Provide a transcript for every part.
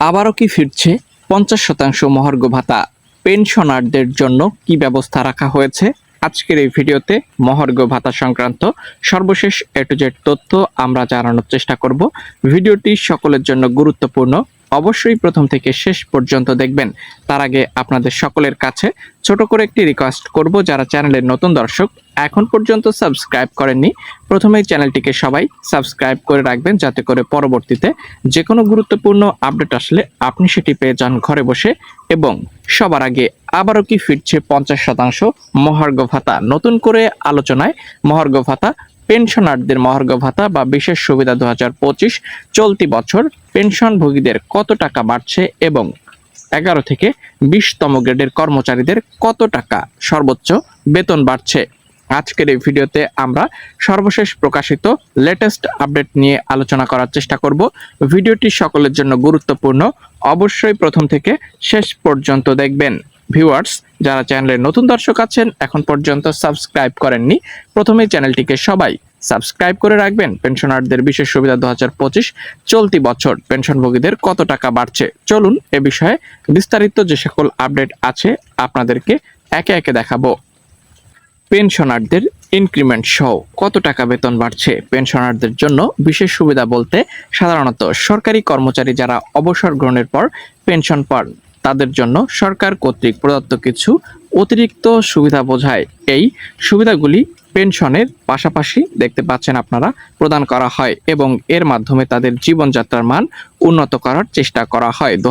আবারও কি ফিরছে? পঞ্চাশ শতাংশ মহার্ঘ ভাতা। পেনশনারদের জন্য কি ব্যবস্থা রাখা হয়েছে? আজকের এই ভিডিওতে মহার্ঘ ভাতা সংক্রান্ত সর্বশেষ এ টু জেড তথ্য আমরা জানানোর চেষ্টা করব। ভিডিওটি সকলের জন্য গুরুত্বপূর্ণ। অবশ্যই প্রথম থেকে শেষ পর্যন্ত দেখবেন। তার আগে আপনাদের সকলের কাছে ছোট করে একটি রিকোয়েস্ট করব যারা চ্যানেলের নতুন দর্শক, এখন পর্যন্ত সাবস্ক্রাইব করেননি, প্রথমেই চ্যানেলটিকে সবাই সাবস্ক্রাইব করে রাখবেন যাতে করে পরবর্তীতে যে কোনো গুরুত্বপূর্ণ আপডেট আসলে আপনি সেটি পেয়ে যান ঘরে বসে এবং সবার আগে আবারও কি ফিরছে পঞ্চাশ শতাংশ মহার্ঘ ভাতা? নতুন করে আলোচনায় মহার্ঘ ভাতা পেনশনারদের মহার্ঘ ভাতা বা বিশেষ সুবিধা দু হাজার পঁচিশ চলতি বছর পেনশনভোগীদের কত টাকা বাড়ছে এবং এগারো থেকে বিশতম গ্রেডের কর্মচারীদের কত টাকা সর্বোচ্চ বেতন বাড়ছে? আজকের এই ভিডিওতে আমরা সর্বশেষ প্রকাশিত লেটেস্ট আপডেট নিয়ে আলোচনা করার চেষ্টা করব। ভিডিওটি সকলের জন্য গুরুত্বপূর্ণ। অবশ্যই প্রথম থেকে শেষ পর্যন্ত দেখবেন। ভিউয়ার্স যারা চ্যানেলের নতুন দর্শক আছেন, এখন পর্যন্ত সাবস্ক্রাইব করেননি প্রথমে চ্যানেলটিকে সবাই সাবস্ক্রাইব করে রাখবেন। পেনশনারদের বিশেষ সুবিধা দুহাজার পঁচিশ চলতি বছর পেনশনভোগীদের কত টাকা বাড়ছে? চলুন এ বিষয়ে বিস্তারিত যে সকল আপডেট আছে, আপনাদেরকে একে একে দেখাবো। পেনশনারদের ইনক্রিমেন্ট সহ কত টাকা বেতন বাড়ছে? পেনশনারদের জন্য বিশেষ সুবিধা বলতে সাধারণত সরকারি কর্মচারী যারা অবসর গ্রহণের পর পেনশন পান তাদের জন্য সরকার কর্তৃক প্রদত্ত কিছু অতিরিক্ত সুবিধা বোঝায়। এই সুবিধাগুলি পেনশনের পাশাপাশি দেখতে পাচ্ছেন আপনারা প্রদান করা হয় এবং এর মাধ্যমে তাদের জীবনযাত্রার মান উন্নত করার চেষ্টা করা হয়। দু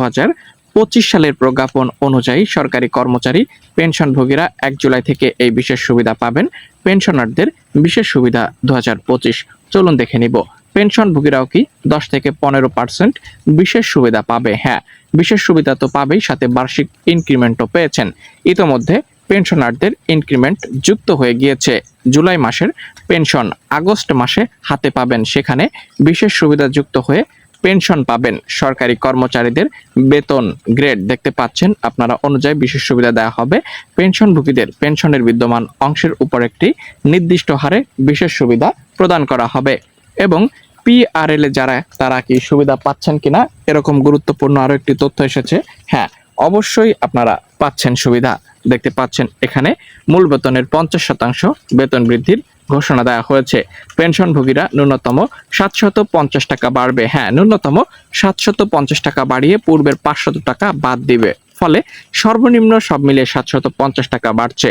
পঁচিশ সালের প্রজ্ঞাপন অনুযায়ী সরকারি কর্মচারী, পেনশনভোগীরা এক জুলাই থেকে এই বিশেষ সুবিধা পাবেন। পেনশনারদের বিশেষ সুবিধা দু হাজার পঁচিশ। চলুন দেখে নিব। পেনশনভোগীরাও কি দশ থেকে পনেরো পার্সেন্ট বিশেষ সুবিধা পাবে? হ্যাঁ বিশেষ সুবিধা তো পাবেই, সাথে বার্ষিক ইনক্রিমেন্টও পেয়েছেন। ইতোমধ্যে পেনশনারদের ইনক্রিমেন্ট যুক্ত হয়ে গিয়েছে। জুলাই মাসের পেনশন, আগস্ট মাসে হাতে পাবেন। সেখানে বিশেষ সুবিধা যুক্ত হয়ে পেনশন পাবেন সরকারি কর্মচারীদের বেতন গ্রেড। দেখতে পাচ্ছেন, আপনারা অনুযায়ী বিশেষ সুবিধা দেওয়া হবে। পেনশনভোগীদের পেনশনের বিদ্যমান অংশের উপর একটি নির্দিষ্ট হারে বিশেষ সুবিধা প্রদান করা হবে। এবং পিআরএল এ যারা, তারা কি সুবিধা পাচ্ছেন কিনা? এরকম গুরুত্বপূর্ণ আরও একটি তথ্য এসেছে। হ্যাঁ অবশ্যই আপনারা পাচ্ছেন সুবিধা। দেখতে পাচ্ছেন এখানে মূল বেতনের পঞ্চাশ শতাংশ বেতন বৃদ্ধির ঘোষণা দেওয়া হয়েছে। পেনশনভোগীরা ন্যূনতম সাতশত পঞ্চাশ টাকা বাড়বে। হ্যাঁ ন্যূনতম সাতশত পঞ্চাশ টাকা বাড়িয়ে পূর্বের পাঁচশত টাকা বাদ দিবে। ফলে সর্বনিম্ন সব মিলিয়ে সাতশত পঞ্চাশ টাকা বাড়ছে।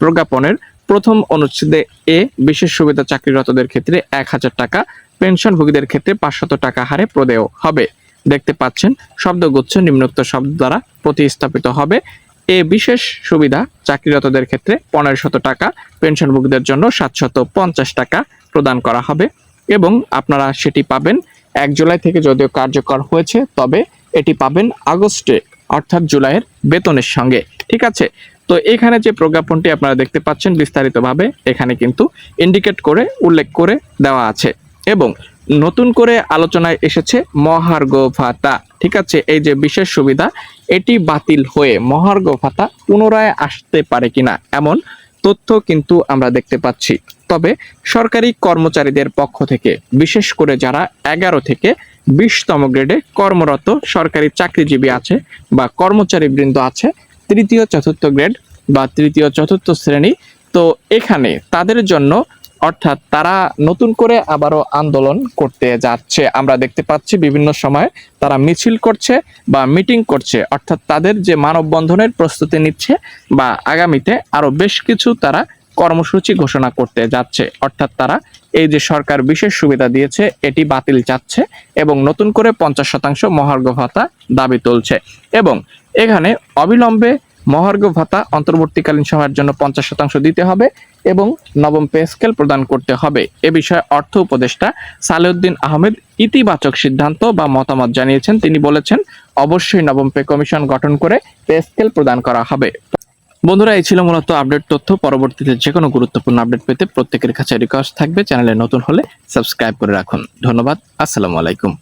প্রজ্ঞাপনের প্রথম অনুচ্ছেদে এ বিশেষ সুবিধা চাকরিরতদের ক্ষেত্রে এক হাজার টাকা পেনশনভোগীদের ক্ষেত্রে পাঁচশত টাকা হারে প্রদেয় হবে। দেখতে পাচ্ছেন, শব্দগুচ্ছ নিম্নোক্ত শব্দ দ্বারা প্রতিস্থাপিত হবে। এ বিশেষ সুবিধা, চাকরিরতদের ক্ষেত্রে পনেরো শত টাকা, পেনশনভোগীদের জন্য সাতশত পঞ্চাশ টাকা প্রদান করা হবে। এবং আপনারা সেটি পাবেন এক জুলাই থেকে যদিও কার্যকর হয়েছে, তবে এটি পাবেন আগস্টে, অর্থাৎ জুলাইয়ের বেতনের সঙ্গে। ঠিক আছে? তো এখানে যে প্রজ্ঞাপনটি আপনারা দেখতে পাচ্ছেন বিস্তারিতভাবে, এখানে কিন্তু ইন্ডিকেট করে, উল্লেখ করে দেওয়া আছে। এবং নতুন করে আলোচনায় এসেছে মহার্ঘ ভাতা। ঠিক আছে, এই যে বিশেষ সুবিধা, এটি বাতিল হয়ে মহার্ঘ ভাতা পুনরায় আসতে পারে কিনা, এমন তথ্য কিন্তু আমরা দেখতে পাচ্ছি। তবে সরকারি কর্মচারীদের পক্ষ থেকে, বিশেষ করে যারা এগারো থেকে বিশতম গ্রেডে কর্মরত সরকারি চাকরিজীবী আছে বা কর্মচারী বৃন্দ আছে, তৃতীয়, চতুর্থ গ্রেড বা তৃতীয়, চতুর্থ শ্রেণি, তো এখানে তাদের জন্য অর্থাৎ তারা নতুন করে আবারও আন্দোলন করতে যাচ্ছে। আমরা দেখতে পাচ্ছি বিভিন্ন সময় তারা মিছিল করছে বা মিটিং করছে। অর্থাৎ তাদের যে মানববন্ধনের প্রস্তুতি নিচ্ছে বা আগামীতে আরও বেশ কিছু তারা কর্মসূচি ঘোষণা করতে যাচ্ছে। অর্থাৎ তারা এই যে সরকার বিশেষ সুবিধা দিয়েছে, এটি বাতিল চাচ্ছে এবং নতুন করে পঞ্চাশ শতাংশ মহার্ঘ ভাতা দাবি তুলছে এবং এখানে অবিলম্বে মহার্ঘ ভাতা অন্তর্বর্তীকালীন সময়ের জন্য পঞ্চাশ শতাংশ দিতে হবে। এবং নবম পে স্কেল প্রদান করতে হবে। এ বিষয়ে অর্থ উপদেষ্টা সালেউদ্দিন আহমেদ ইতিবাচক সিদ্ধান্ত বা মতামত জানিয়েছেন। তিনি বলেছেন, অবশ্যই নবম পে কমিশন গঠন করে পে স্কেল প্রদান করা হবে। বন্ধুরা, এই ছিল মূলত আপডেট তথ্য। পরবর্তীতে যে কোনো গুরুত্বপূর্ণ আপডেট পেতে প্রত্যেকের কাছে রিকোয়েস্ট থাকবে। চ্যানেলে নতুন হলে সাবস্ক্রাইব করে রাখুন। ধন্যবাদ। আসসালামু আলাইকুম।